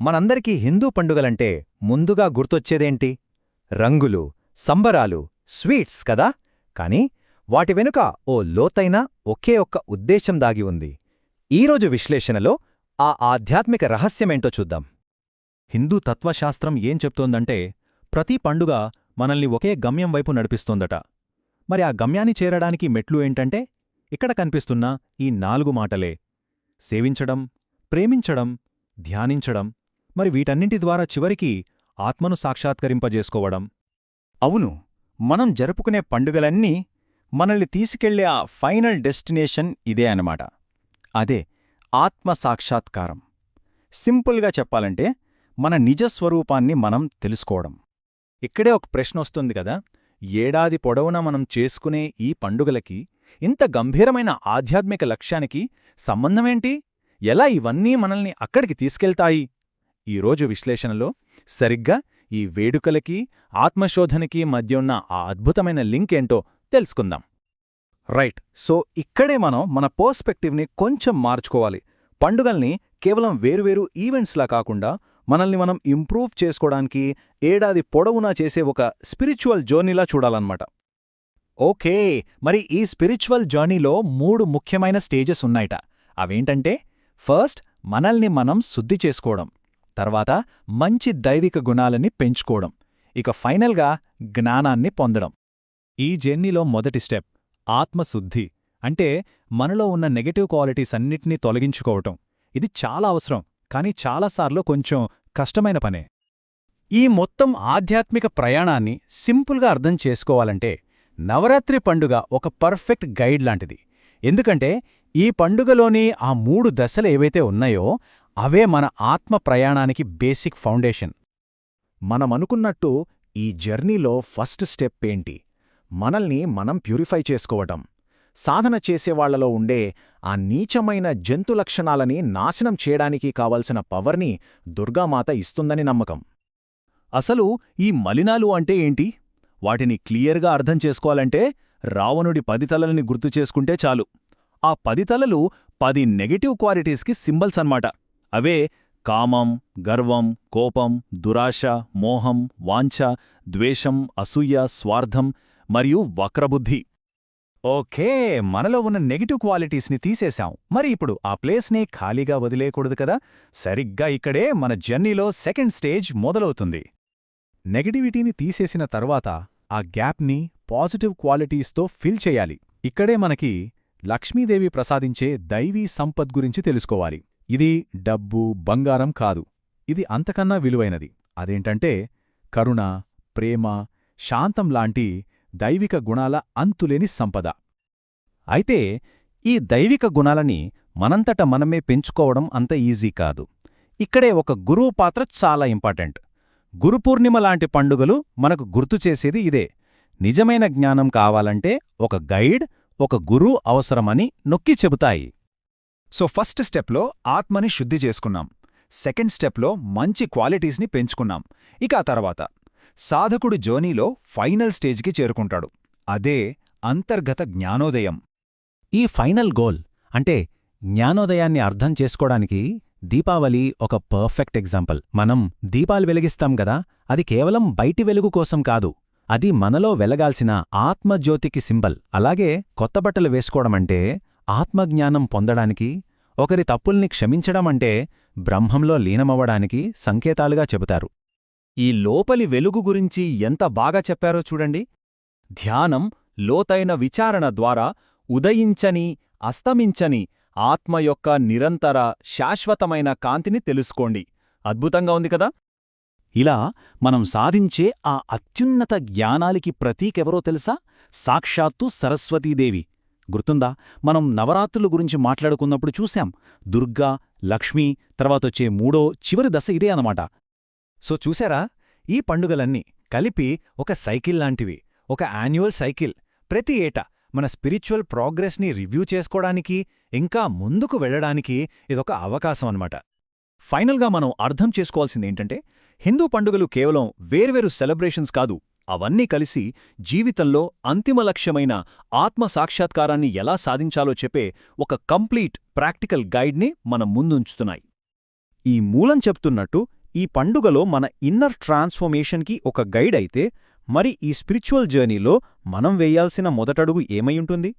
మనందరికీ హిందూ పండుగలంటే ముందుగా గుర్తొచ్చేదేంటి? రంగులు సంబరాలు స్వీట్స్ కదా? కాని వాటి వెనుక ఓ లోతైన ఒకే ఒక్క ఉద్దేశం దాగి ఉంది. ఈరోజు విశ్లేషణలో ఆ ఆధ్యాత్మిక రహస్యమేంటో చూద్దాం. హిందూ తత్వశాస్త్రం ఏం చెప్తోందంటే ప్రతి పండుగ మనల్ని ఒకే గమ్యం వైపు నడిపిస్తోందట. మరి ఆ గమ్యాన్ని చేరడానికి మెట్లు ఏంటంటే ఇక్కడ కనిపిస్తున్న ఈ నాలుగు మాటలే. సేవించడం ప్రేమించడం ధ్యానించడం మరి వీటన్నింటి ద్వారా చివరికి ఆత్మను సాక్షాత్కరింపజేసుకోవడం. అవును మనం జరుపుకునే పండుగలన్నీ మనల్ని తీసుకెళ్ళే ఆ ఫైనల్ డెస్టినేషన్ ఇదే అన్నమాట. అదే ఆత్మ సాక్షాత్కారం. సింపుల్గా చెప్పాలంటే మన నిజస్వరూపాన్ని మనం తెలుసుకోవడం. ఇక్కడే ఒక ప్రశ్న వస్తుంది కదా ఏడాది పొడవునా మనం చేసుకునే ఈ పండుగలకి ఇంత గంభీరమైన ఆధ్యాత్మిక లక్ష్యానికి సంబంధమేంటి? ఎలా ఇవన్నీ మనల్ని అక్కడికి తీసుకెళ్తాయి? ఈరోజు విశ్లేషణలో సరిగ్గా ఈ వేడుకలకి ఆత్మశోధనకి మధ్య ఉన్న ఆ అద్భుతమైన లింక్ ఏంటో తెలుసుకుందాం. రైట్ సో ఇక్కడే మనం మన పర్స్పెక్టివ్ని కొంచెం మార్చుకోవాలి. పండుగల్ని కేవలం వేరువేరు ఈవెంట్స్లా కాకుండా మనల్ని మనం ఇంప్రూవ్ చేసుకోవడానికి ఏడాది పొడవునా చేసే ఒక స్పిరిచువల్ జర్నీలా చూడాలన్నమాట. ఓకే మరి ఈ స్పిరిచువల్ జర్నీలో మూడు ముఖ్యమైన స్టేజెస్ ఉన్నాయట. అవేంటంటే ఫస్ట్ మనల్ని మనం శుద్ధి చేసుకోవడం. తర్వాత మంచి దైవిక గుణాలని పెంచుకోవడం ఇక ఫైనల్గా జ్ఞానాన్ని పొందడం. ఈ జర్నీలో మొదటి స్టెప్ ఆత్మశుద్ధి అంటే మనలో ఉన్న నెగటివ్ క్వాలిటీస్ అన్నిటినీ తొలగించుకోవటం. ఇది చాలా అవసరం కానీ చాలాసార్లు కొంచెం కష్టమైన పనే. ఈ మొత్తం ఆధ్యాత్మిక ప్రయాణాన్ని సింపుల్గా అర్థం చేసుకోవాలంటే నవరాత్రి పండుగ ఒక పర్ఫెక్ట్ గైడ్ లాంటిది. ఎందుకంటే ఈ పండుగలోని ఆ మూడు దశలు ఏవైతే ఉన్నాయో అవే మన ఆత్మ ప్రయాణానికి బేసిక్ ఫౌండేషన్. మనమనుకున్నట్టు ఈ జర్నీలో ఫస్ట్ స్టెప్ ఏంటి? మనల్ని మనం ప్యూరిఫై చేసుకోవటం. సాధన చేసేవాళ్ళలో ఉండే ఆ నీచమైన జంతు లక్షణాలని నాశనం చేయడానికి కావలసిన పవర్ని దుర్గామాత ఇస్తుందని నమ్మకం. అసలు ఈ మలినాలు అంటే ఏంటి? వాటిని క్లియర్గా అర్థం చేసుకోవాలంటే రావణుడి పది తలలని గుర్తు చేసుకుంటే చాలు. ఆ పది తలలు పది నెగటివ్ క్వాలిటీస్కి సింబల్స్ అన్నమాట. అవే కామం గర్వం కోపం దురాశ మోహం వాంఛ ద్వేషం అసూయ స్వార్థం మరియు వక్రబుద్ధి. ఓకే మనలో ఉన్న నెగిటివ్ క్వాలిటీస్ని తీసేశాం. మరి ఇప్పుడు ఆ ప్లేస్ని ఖాళీగా వదిలేయకూడదు కదా? సరిగ్గా ఇక్కడే మన జర్నీలో సెకండ్ స్టేజ్ మొదలవుతుంది. నెగటివిటీని తీసేసిన తర్వాత ఆ గ్యాప్ని పాజిటివ్ క్వాలిటీస్తో ఫిల్ చేయాలి. ఇక్కడే మనకి లక్ష్మీదేవి ప్రసాదించే దైవీ సంపద్ గురించి తెలుసుకోవాలి. ఇది డబ్బు బంగారం కాదు. ఇది అంతకన్నా విలువైనది. అదేంటంటే కరుణ ప్రేమ శాంతం లాంటి దైవిక గుణాల అంతులేని సంపద. అయితే ఈ దైవిక గుణాలని మనంతట మనమే పెంచుకోవడం అంత ఈజీ కాదు. ఇక్కడే ఒక గురువు పాత్ర చాలా ఇంపార్టెంట్. గురుపూర్ణిమ లాంటి పండుగలు మనకు గుర్తు చేసేది ఇదే. నిజమైన జ్ఞానం కావాలంటే ఒక గైడ్ ఒక గురు అవసరమని నొక్కి చెబుతాయి. సో ఫస్ట్ స్టెప్లో ఆత్మని శుద్ధి చేసుకున్నాం. సెకండ్ స్టెప్లో మంచి క్వాలిటీస్ని పెంచుకున్నాం. ఇక ఆ తర్వాత సాధకుడు జర్నీలో ఫైనల్ స్టేజ్కి చేరుకుంటాడు. అదే అంతర్గత జ్ఞానోదయం. ఈ ఫైనల్ గోల్ అంటే జ్ఞానోదయాన్ని అర్థం చేసుకోవడానికి దీపావళి ఒక పర్ఫెక్ట్ ఎగ్జాంపుల్. మనం దీపాలు వెలిగిస్తాం గదా అది కేవలం బయటి వెలుగు కోసం కాదు అది మనలో వెలగాల్సిన ఆత్మజ్యోతికి సింబల్. అలాగే కొత్త బట్టలు వేసుకోవడమంటే ఆత్మజ్ఞానం పొందడానికి ఒకరి తప్పుల్ని క్షమించడమంటే బ్రహ్మంలో లీనమవ్వడానికి సంకేతాలుగా చెబుతారు. ఈ లోపలి వెలుగు గురించి ఎంత బాగా చెప్పారో చూడండి. ధ్యానం లోతైన విచారణ ద్వారా ఉదయించని అస్తమించని ఆత్మ యొక్క నిరంతర శాశ్వతమైన కాంతిని తెలుసుకోండి. అద్భుతంగా ఉంది కదా? ఇలా మనం సాధించే ఆ అత్యున్నత జ్ఞానాలికి ప్రతీకెవరో తెలుసా? సాక్షాత్తు సరస్వతీదేవి. గుర్తుందా? మనం నవరాత్రుల గురించి మాట్లాడుకున్నప్పుడు చూశాం. దుర్గా లక్ష్మీ తర్వాతొచ్చే మూడో చివరి దశ ఇదే అన్నమాట. సో చూశారా? ఈ పండుగలన్నీ కలిపి ఒక సైకిల్ లాంటివి ఒక యాన్యువల్ సైకిల్. ప్రతి ఏటా మన స్పిరిచువల్ ప్రోగ్రెస్ని రివ్యూ చేసుకోవడానికి ఇంకా ముందుకు వెళ్ళడానికి ఇదొక అవకాశం అన్నమాట. ఫైనల్గా మనం అర్థం చేసుకోవాల్సిందేంటంటే హిందూ పండుగలు కేవలం వేర్వేరు సెలబ్రేషన్స్ కాదు అవన్నీ కలిసి జీవితంలో అంతిమ లక్ష్యమైన ఆత్మ సాక్షాత్కారాన్ని ఎలా సాధించాలో చెప్పే ఒక కంప్లీట్ ప్రాక్టికల్ గైడ్ని మనం ముందుంచుతున్నాయి. ఈ మూలం చెప్తున్నట్టు ఈ పండుగలో మన ఇన్నర్ ట్రాన్స్ఫర్మేషన్కి ఒక గైడ్ అయితే మరి ఈ స్పిరిచువల్ జర్నీలో మనం వేయాల్సిన మొదటడుగు ఏమైంటుంది